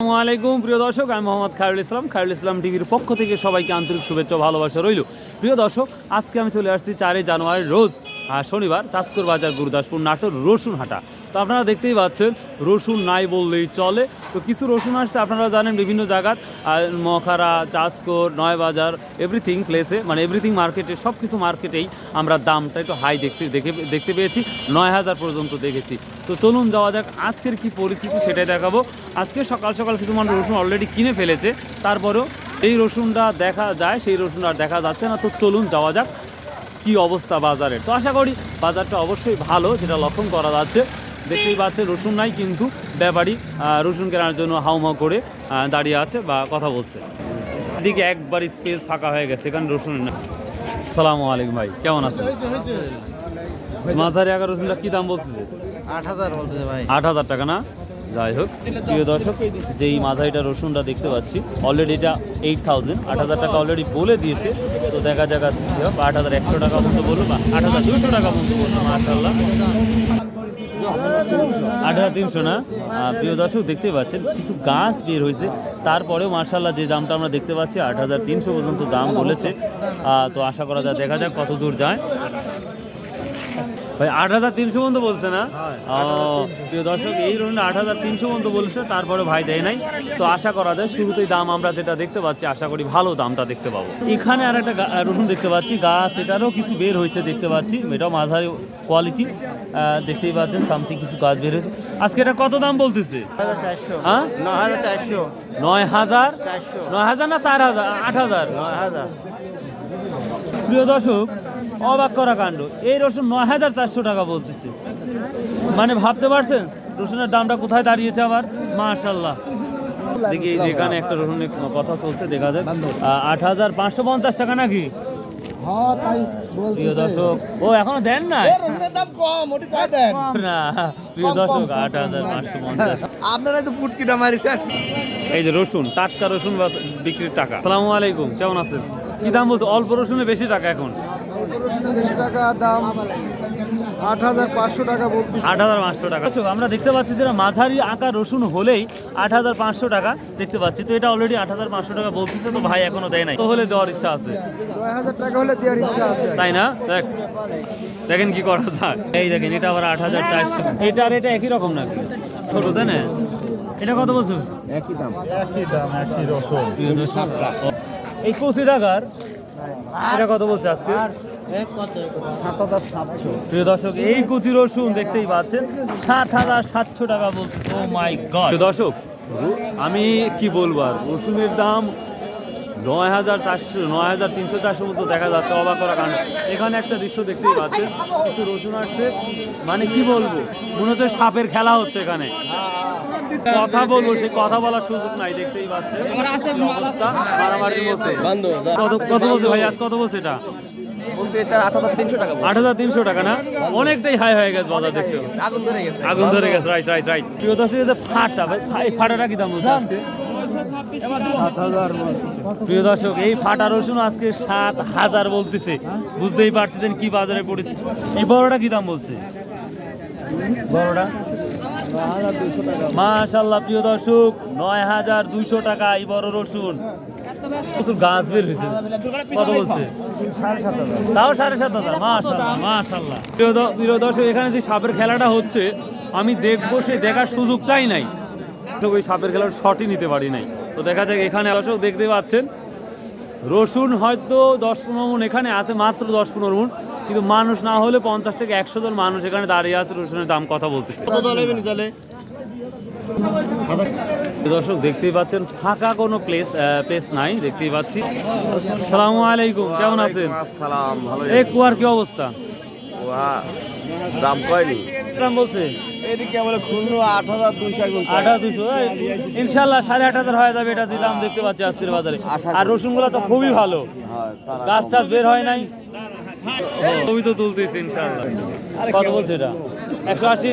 আসসালামু আলাইকুম। প্রিয় দর্শক, আমি মোহাম্মদ খায়রুল ইসলাম। খায়রুল ইসলাম টিভির পক্ষ থেকে সবাইকে আন্তরিক শুভেচ্ছা ভালোবাসা রইল। প্রিয় দর্শক, আজকে আমি চলে আসছি চারই জানুয়ারি, রোজ শনিবার চাষকর বাজার, গুরুদাসপুর নাটোর রসুন হাটা তো আপনারা দেখতেই পাচ্ছেন, রসুন নাই বললেই চলে। তো কিছু রসুন আসছে, আপনারা জানেন বিভিন্ন জায়গার মখারা, চাষকর, নয়বাজার এভরিথিং প্লেসে মানে এভরিথিং মার্কেটে সব কিছু মার্কেটেই আমরা দামটা একটু হাই দেখতে, দেখে, দেখতে পেয়েছি, নয় হাজার পর্যন্ত দেখেছি। তো চলুন যাওয়া যাক, আজকের কি পরিস্থিতি সেটাই দেখাবো। আজকে সকাল সকাল কিছু মানুষ রসুন অলরেডি কিনে ফেলেছে, তারপরেও এই রসুনটা দেখা যায়, সেই রসুনটা দেখা যাচ্ছে না। তো চলুন যাওয়া যাক, কি অবস্থা বাজারে। তো আশা করি বাজারটা অবশ্যই ভালো, যেটা লক্ষণ করা যাচ্ছে। দেখতেই পাচ্ছে রসুন নাই কিন্তু ব্যাপারী রসুন কেনার জন্য হাউমাউ করে দাঁড়িয়ে আছে বা কথা বলছে। এদিকে একবার স্পেস ফাঁকা হয়ে গেছে এখানে রসুন না। সালামু আলাইকুম ভাই কেমন আছেন? মাঝারি এগারো রসুনটা কী দাম বলতেছে? আট হাজার বলতেছে ভাই। আট হাজার টাকা না? যাই হোক, প্রিয় দর্শক, যেই মাথাইটা রসুনটা দেখতে পাচ্ছি অলরেডি এটা এইট থাউজেন্ড আট হাজার টাকা অলরেডি বলে দিয়েছে। তো দেখা যাক আজকে আট হাজার একশো টাকা মতো বলল, বা আট হাজার দুশো টাকা মতো বলল মাশাল্লাহ আট হাজার তিনশো না? প্রিয় দর্শক দেখতে পাচ্ছেন, কিছু গাছ বের হয়েছে। তারপরেও মার্শাল্লাহ যে দামটা আমরা দেখতে পাচ্ছি, আট হাজার তিনশো পর্যন্ত দাম বলেছে। তো আশা করা যায়, দেখা যাক কত দূর যায়। ভাই আট হাজার তিনশো পর্যন্ত বলছে না? প্রিয় দর্শক এই রকম আট হাজার তিনশো পর্যন্ত বলছে তারপরে ভাই দেয় নাই। তো আশা করা যায় শুরুতেই দাম আমরা যেটা দেখতে পাচ্ছি আশা করি ভালো দামটা দেখতে পাবো। এখানে আর একটা রসুন দেখতে পাচ্ছি গাছ এটারও কিছু বের হয়েছে দেখতে পাচ্ছি এটাও মাঝারি কোয়ালিটি দেখতেই পাচ্ছেন সামথিং কিছু গাছ বের হয়েছে। আজকে এটা কত দাম বলতেছে? হ্যাঁ? নয় হাজার নয় হাজার? না চার হাজার? আট হাজার। প্রিয় দর্শক অবাক করা কাণ্ড। এই রসুন নয় হাজার চারশো টাকা বলতেছে। মানে ভাবতে পারছেন? রসুনের দামটা কোথায় দাঁড়িয়েছে আবার? মাশাল্লাহ দেখি এই যে এখানে একটা রসুনের কথা চলছে দেখা যায় আট হাজার পাঁচশো পঞ্চাশ টাকা নাকি? হ্যাঁ প্রিয় দর্শক ও এখনও দেন না রসুনের দাম কম ওটি কয় দেন। না প্রিয় দর্শক আট হাজার পাঁচশো পঞ্চাশ। আপনারাই তো পুটকিটা মারি শেষ। এই যে রসুন টাটকা রসুন বিক্রির টাকা। আসসালামু আলাইকুম কেমন আছেন? কি দাম বলছো? অল্প রসুনে বেশি টাকা এখন। রসুনের টাকা দাম। আট হাজার পাঁচশো টাকা বলতে আট হাজার পাঁচশো টাকা। আমরা দেখতে পাচ্ছি যে মাঝারি আঁকা রসুন হলেই আট হাজার পাঁচশো টাকা দেখতে পাচ্ছি। তো এটা অলরেডি আট হাজার পাঁচশো টাকা বলতেছে তো ভাই এখনও দেয় নাই। তো হলে দেওয়ার ইচ্ছা আছে। নয় হাজার টাকা হলে দেওয়ার ইচ্ছা আছে। তাই না? দেখ। দেখেন কি করা যায়। এই দেখেন এটা আবার আট হাজার চারশো। এটা আর এটা একই রকম নাকি? ছোট তাই না? এটা কত বলছো? একই দাম। একই দাম একই রসুন। এই কচি টাকার এটা কত বলছে আজকে? প্রিয় দর্শক এই কুচি রসুন দেখতেই পাচ্ছেন। ষাট হাজার সাতশো টাকা বলছে। ও মাই গড দর্শক আমি কি বলব আর? রসুনের দাম নয় হাজার চারশো নয় হাজার তিনশো চারশো মতো দেখা যাচ্ছে অবাক করা কারণ। এখানে একটা দৃশ্য দেখতেই পাচ্ছেন কিছু রসুন আসছে। মানে কি বলব? মনে হচ্ছে সাপের খেলা হচ্ছে এখানে। কথা বলব সে কথা বলার সুযোগ নাই দেখতেই পাচ্ছেন। কত কত বলছে ভাই আজ কত বলছে এটা? বলছে এটা আট হাজার তিনশো টাকা আট হাজার তিনশো টাকা না? অনেকটাই হাই হয়ে গেছে বাজার দেখতে। আগুন ধরে গেছে। আগুন ধরে গেছে রাইট রাইট রাইট প্রিয় দর্শক যে ফাটা ভাই ফাটাটা কি দাম বলছে। প্রিয় দর্শক এই ফাটা রসুন আজকে সাত হাজার বলতেছে। বুঝতেই পারতেছেন কি বাজারে পড়েছে। এই বড়টা কি দাম বলছে? বড়টা? মাশাল্লাহ প্রিয় দর্শক, নয় হাজার দুইশো টাকা এই বড় রসুন। প্রচুর গাছ বের হয়েছে। কত বলছে? তাও সাড়ে সাত হাজার মাশাল্লাহ মাশাল্লাহ প্রিয় দর্শক, এখানে যে সাপের খেলাটা হচ্ছে, আমি দেখব সেই দেখার সুযোগটাই নাই। তো ওই সাপের খেলার শটই নিতে পারি নাই। তো দেখা যাক, এখানে দর্শক দেখতে পাচ্ছেন, রসুন হয়তো দশ পনেরো মন এখানে আছে, মাত্র দশ পনেরো মন। কিন্তু মানুষ না হলে পঞ্চাশ থেকে একশো জন মানুষ এখানে দাঁড়িয়ে আছে রসুনের দাম কথা বলতেছে। দর্শক দেখতেই পাচ্ছেন ফাঁকা কোনো প্লেস প্লেস নাই দেখতেই পাচ্ছি। সালাম আলাইকুম কেমন আছেন? আসসালাম ভালো এই কুয়ার কি অবস্থা? দাম কয়নি? দাম বলছে? এদিকে বলে খুলনো আট হাজার দুইশো আট হাজার দুশো ইনশাল্লাহ সাড়ে আট হাজার হয়ে যাবে এটা যে দাম দেখতে পাচ্ছি আজকের বাজারে। আর রসুনগুলো তো খুবই ভালো। গাছ টাছ বের হয় নাই। ছবি তো তুলতেছি ইনশাল্লাহ কত বলছে এটা? একশো আশি?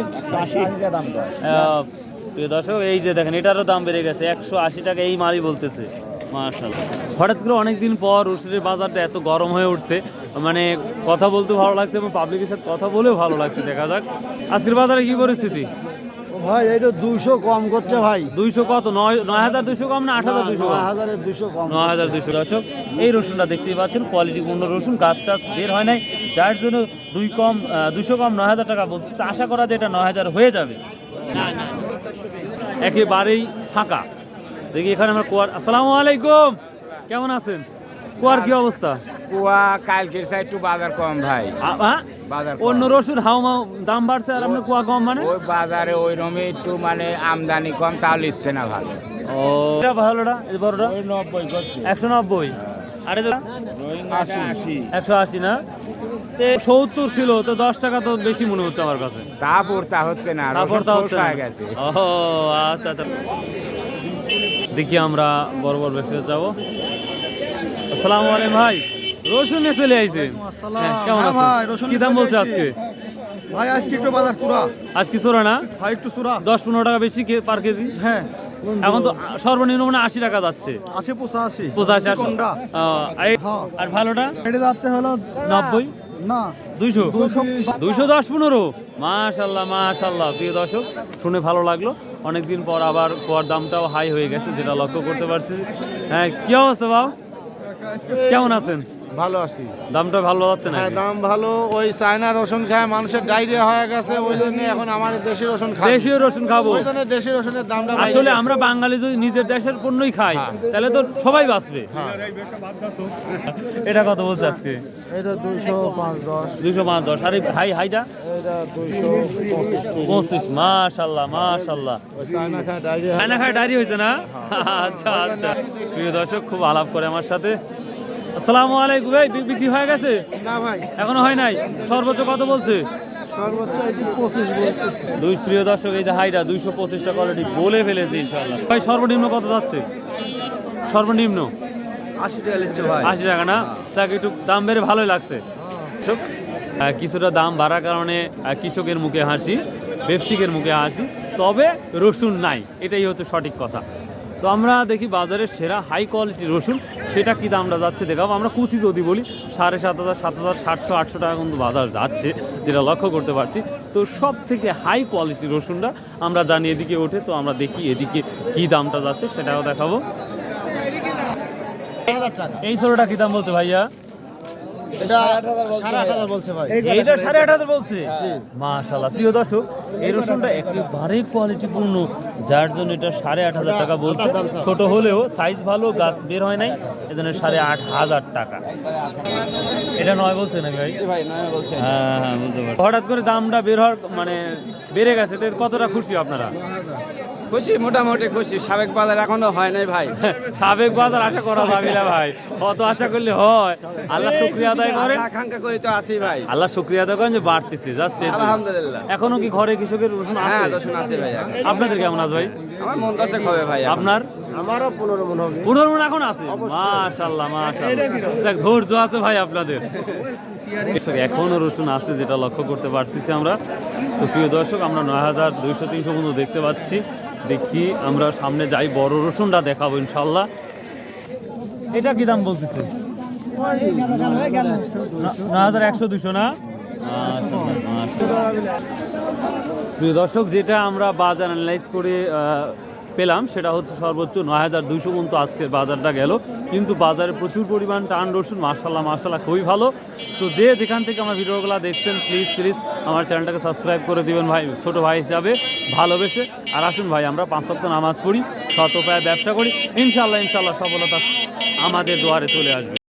প্রিয় দর্শক এই যে দেখেন এটারও দাম বেড়ে গেছে। একশো আশি টাকা এই মালই বলতেছে। মার্শাল্লাহ হঠাৎ করে অনেকদিন পর রসুনের বাজারটা এত গরম হয়ে উঠছে। মানে কথা বলতে ভালো লাগছে এবং পাবলিকের সাথে কথা বলেও ভালো লাগছে দেখা যাক। আজকের বাজারে কি পরিস্থিতি? ভাই এটা দুশো কম করছে ভাই। দুইশো কত? নয় নয় হাজার দুইশো কম না আট হাজার কম? হাজারের দুশো কম। নয় হাজার দুইশো দর্শক এই রসুনটা দেখতেই পাচ্ছেন কোয়ালিটিপূর্ণ রসুন গাছ টাছ বের হয় নাই। যার জন্য দুই কম দুশো কম নয় হাজার টাকা বলছে। আশা করা যায় এটা নয় হাজার হয়ে যাবে। একেবারেই ফাঁকা। দেখি এখানে আমরা কুয়ার আসসালামু আলাইকুম। কেমন আছেন? কুয়ার কি অবস্থা? কুয়া কালকের সাইড একটু বাজার কম ভাই। হ্যাঁ? বাজার অন্য রসুন হাউমাউ দাম বাড়ছে আর আপনার কুয়া কম মানে? ওই বাজারে ওই রকমই একটু মানে আমদানি কম তাহলে ইচ্ছে না ভালো। ও এটা ভালোটা এই বড়টা? ওই নব্বই একশো নব্বই। আর এটা? একশো আশি না? তে সত্তর ছিল তো দশ টাকা তো বেশি মনে হচ্ছে আমার কাছে। তা হচ্ছে না তারপর তা হচ্ছে না। হয়ে গেছে। ও আচ্ছা আচ্ছা। দেখি আমরা বড় বড় ব্যবসা যাব। আসসালামু আলাইকুম ভাই। রসুনে চলে আইছেন হ্যাঁ, কেমন হ্যাঁ ভাই, কি দাম বলছে আজকে ভাই আজকে একটু বাজার চূড়া। আজকে চোরা না? ভাই একটু চূড়া। দশ পনেরো টাকা বেশি কে- পার কেজি? হ্যাঁ। এখন তো সর্বনিম্ন মানে আশি টাকা যাচ্ছে। আশি পঁচাশি। পঁচাশি আশি। কোনটা? হ্যাঁ। আর ভালোটা? এটা যাচ্ছে হলো নব্বই? না। দুইশো? দুইশো দশ পনেরো? মাশাল্লাহ মাশাল্লাহ প্রিয় দর্শক শুনে ভালো লাগল। অনেকদিন পর আবার কোয়ার দামটাও হাই হয়ে গেছে যেটা লক্ষ্য করতে পারছি। হ্যাঁ কি অবস্থা বাবু? কেমন আছেন? ভালো আছি। দামটা ভালো যাচ্ছে না হ্যাঁ দাম ভালো। ওই চায়না রসুন খায় মানুষের ডায়রিয়া হয়ে গেছে ওই জন্য এখন আমাদের দেশি রসুন খাই দেশীয় রসুন খাব। ওই জন্য দেশি রসুনের দামটা বাইরে আসলে গেছে। আমরা বাঙালি যদি নিজের দেশের পণ্যই খাই হ্যাঁ। তাহলে তো সবাই বাঁচবে। হ্যাঁ। এটা কত বলছে আজকে? এটা দুইশো পাঁচ দশ। দুইশো পাঁচ দশ। আরে হাই হাইটা? এটা দুইশো পঁচিশ। পঁচিশ মাশাল্লাহ মাশাল্লাহ। ওই চায়না খায় ডায়রিয়া খানা খায় ডায়রি হয়েছে না? আচ্ছা আচ্ছা। প্রিয় দর্শক খুব আলাপ করে আমার সাথে। আসসালামু আলাইকুম ভাই বিক্রি হয়ে গেছে? না ভাই। এখনও হয় নাই? সর্বোচ্চ কত বলছে? সর্বোচ্চ পঁচিশ দুই প্রিয় দর্শক এই যে হাইটা দুইশো পঁচিশটা কোয়ালিটি বলে ফেলেছে ইনশাল্লাহ ভাই সর্বনিম্ন কত যাচ্ছে? সর্বনিম্ন? আশি টাকা নিচ্ছে ভাই। আশি টাকা না? তাকে একটু দাম বেড়ে ভালোই লাগছে। কিছুটা দাম বাড়ার কারণে কৃষকের মুখে হাসি ব্যবসায়িকের মুখে হাসি তবে রসুন নাই। এটাই হচ্ছে সঠিক কথা। তো আমরা দেখি বাজারের সেরা হাই কোয়ালিটির রসুন সেটা কী দামটা যাচ্ছে দেখাবো। আমরা কুচি যদি বলি সাড়ে সাত হাজার সাত হাজার সাতশো আটশো টাকা কিন্তু বাজার যাচ্ছে যেটা লক্ষ্য করতে পারছি। তো সব থেকে হাই কোয়ালিটির রসুনটা আমরা জানি এদিকে ওঠে তো আমরা দেখি এদিকে কি দামটা যাচ্ছে সেটাও দেখাবো। এই ষোলোটা কি দাম বলতে ভাইয়া? সাড়ে আট হাজার বলছে। ভাই। এইটা সাড়ে আট হাজার বলছে? মাশাল্লাহ প্রিয় দর্শক এই রসুনটা একেবারে কোয়ালিটি পূর্ণ যার জন্য এটা সাড়ে আট হাজার টাকা বলছে। ছোট হলেও সাইজ ভালো গাছ বের হয় নাই এজন্য সাড়ে আট হাজার টাকা। এটা নয় বলছে নাকি ভাই? ভাই নয় বলছে। হ্যাঁ হ্যাঁ বুঝতে পারছি। হঠাৎ করে দামটা বের হওয়ার মানে বেড়ে গেছে কতটা খুশি আপনারা? খুশি মোটামুটি খুশি। সাবেক বাজার এখনও হয় নাই ভাই। সাবেক বাজার আশা করা যাবে না ভাই। অত আশা করলে হয়? আল্লাহ শুক্রিয়া আদায় করেন। আকাঙ্ক্ষা করি তো আসি ভাই। আল্লাহ শুক্রিয়া আদায় করেন যে বাড়তেছে জাস্ট আলহামদুলিল্লাহ। এখনও কি ঘরে কৃষকের রসুন আছে? হ্যাঁ রসুন আছে ভাই আপনাদের কেমন আছে ভাই? আমার মন দশে হবে ভাই আপনার? আমারও পনেরো মন হবে। পনেরো মন এখন আছে? মাশাল্লাহ মাশাল্লাহ দেখ ধৈর্য আছে ভাই আপনাদের। কৃষক এখনও রসুন আছে যেটা লক্ষ্য করতে পারতেছি আমরা। তো প্রিয় দর্শক আমরা নয় হাজার দুইশো তিনশো পর্যন্ত দেখতে পাচ্ছি। দেখি আমরা সামনে যাই, বড় রসুনটা দেখাবো ইনশাল্লাহ। এটা কি দাম বলতেছে? একশো দুশো না। প্রিয় দর্শক, যেটা আমরা বাজার অ্যানালাইজ করে পেলাম, সেটা হচ্ছে সর্বোচ্চ নয় হাজার দুইশো পর্যন্ত আজকের বাজারটা গেল। কিন্তু বাজারে প্রচুর পরিমাণ টান রসুন মার্শাল্লাহ মার্শাল্লাহ খুবই ভালো। সো যে যেখান থেকে আমার ভিডিওগুলো দেখছেন প্লিজ প্লিজ আমার চ্যানেলটাকে সাবস্ক্রাইব করে দিবেন ভাই, ছোট ভাই হিসাবে ভালোবেসে। আর আসুন ভাই, আমরা পাঁচ সপ্তাহ নামাজ পড়ি শত ব্যবসা করি। ইনশাল্লাহ ইনশাল্লাহ সফলতা আমাদের দুয়ারে চলে আসবে।